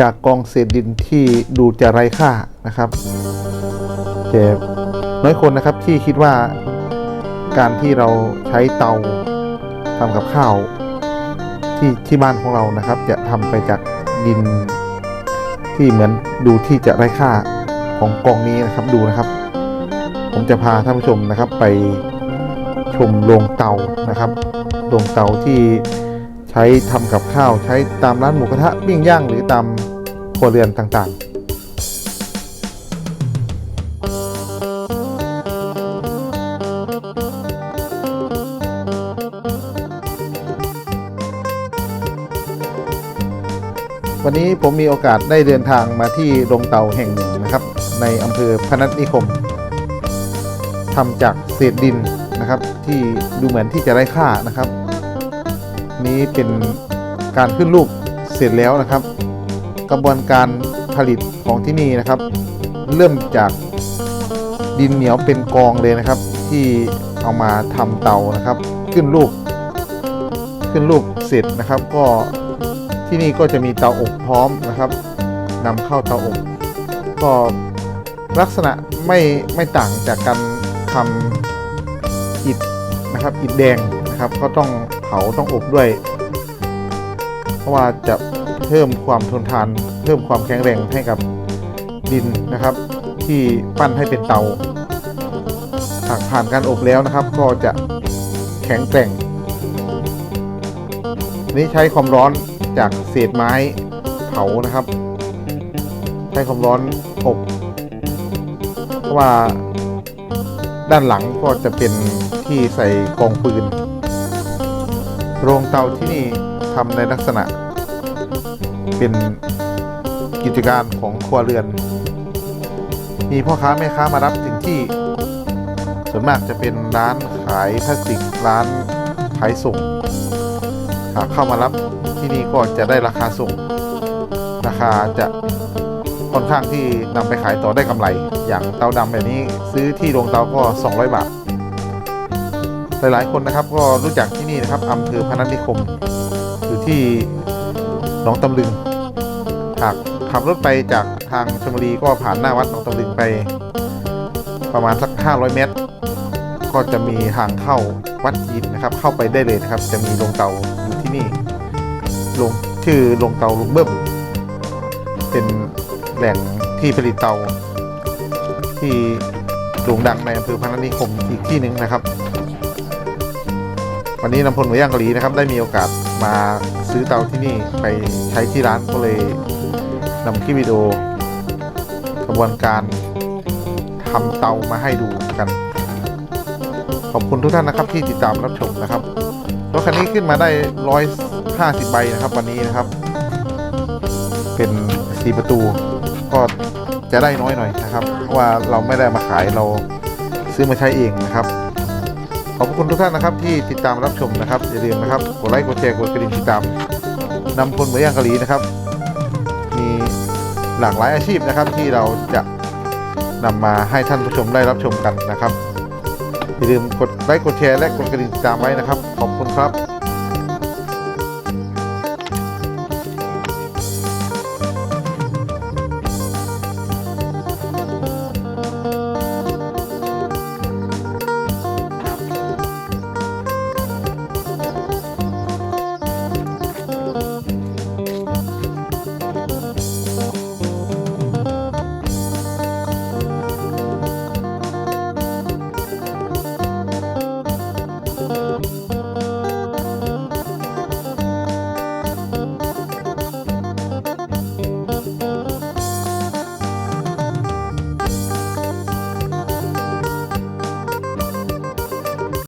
จากกองเศษดินที่ดูจะไร้ค่านะครับแต่น้อยคนนะครับที่คิดว่าการที่เราใช้เตาทำกับข้าวที่ที่บ้านของเรานะครับ จะทำไปจากดินที่เหมือนดูที่จะไร้ค่าของกองนี้นะครับดูนะครับ ผมจะพาท่านผู้ชมนะครับไปชมโรงเตานะครับโรงเตาที่ใช้ทำกับข้าว ใช้ตามร้านหมูกระทะปิ้งย่างหรือตาม ครัวเรือนต่างๆวันนี้ผมมีโอกาสได้เดินทางมาที่โรงเตาแห่งหนึ่งนะครับ ในอำเภอพนัสนิคมทำจากเศษดินนะครับ ที่ดูเหมือนที่จะไร้ค่านะครับ นี้เป็นการขึ้นรูปเสร็จแล้วนะครับ กระบวนการผลิตของที่นี่นะครับ เริ่มจากดินเหนียวเป็นกองเลยนะครับ ที่เอามาทำเตานะครับ ขึ้นรูป ขึ้นรูปเสร็จนะครับก็ที่นี่ก็จะมีเตาอบพร้อมนะครับนำเข้าเตาอบก็ลักษณะไม่ไม่ต่างจากการทำอิฐนะครับอิฐแดงนะครับ ก็ต้องเผาต้องอบด้วย เพราะว่าจะ เพิ่มความทนทาน เพิ่มความแข็งแรงให้กับดินนะครับ ที่ปั้นให้เป็นเตาหากผ่านการอบแล้วนะครับ ก็จะแข็งแกร่ง นี่ใช้ความร้อนจากเศษไม้เผานะครับ ใช้ความร้อนอบเพราะว่าด้านหลังก็จะเป็นที่ใส่กองปืน โรงเตาที่นี่ทำในลักษณะ เป็นกิจการของครัวเรือน มีพ่อค้าแม่ค้ามารับถึงที่ ส่วนมากจะเป็นร้านขายพลาสติกร้านขายส่ง หากเข้ามารับที่นี่ก็จะได้ราคาส่ง ราคาจะค่อนข้างที่นำไปขายต่อได้กำไร อย่างเตาดำแบบนี้ซื้อที่โรงเตาก็ 200 บาท หลายๆคนนะครับก็รู้จักที่นี่นะครับอำเภอพนัสนิคม อยู่ที่ นองตำลึง หากขับรถไปจากทางชลบุรีก็ผ่านหน้าวัดหนองตำลึงไป ประมาณสัก 500 เมตร ก็จะมีทางเข้าวัดจีนนะครับ เข้าไปได้เลยนะครับ จะมีโรงเตาอยู่ที่นี่โรงชื่อโรงเตาลุงเบิ้มเป็นแหล่งที่ผลิตเตา ที่โด่งดังในอำเภอพนัสนิคมอีกที่หนึ่งนะครับ วันนี้นำพลหมูย่างกาหลีนะครับ ได้มีโอกาส มาซื้อเตาที่นี่ไปใช้ที่ร้านก็เลยนำคลิปวิดีโอกระบวนการทำเตามาให้ดูกัน ขอบคุณทุกท่านนะครับที่ติดตามรับชมนะครับรถคันนี้ขึ้นมาได้150ใบนะครับ วันนี้นะครับ เป็นสีประตูก็จะได้น้อยหน่อยนะครับ เพราะว่าเราไม่ได้มาขายเราซื้อมาใช้เองนะครับ ขอบคุณทุกท่านนะครับที่ติดตามรับชมนะครับอย่าลืมนะครับกดไลค์กดแชร์กดกระดิ่งติดตามนำพลเหมือย่างเกาหลีนะครับ มีหลากหลายอาชีพนะครับที่เราจะนำมาให้ท่านผู้ชมได้รับชมกันนะครับอย่าลืมกดไลค์กดแชร์และกดกระดิ่งติดตามไว้นะครับ ขอบคุณครับ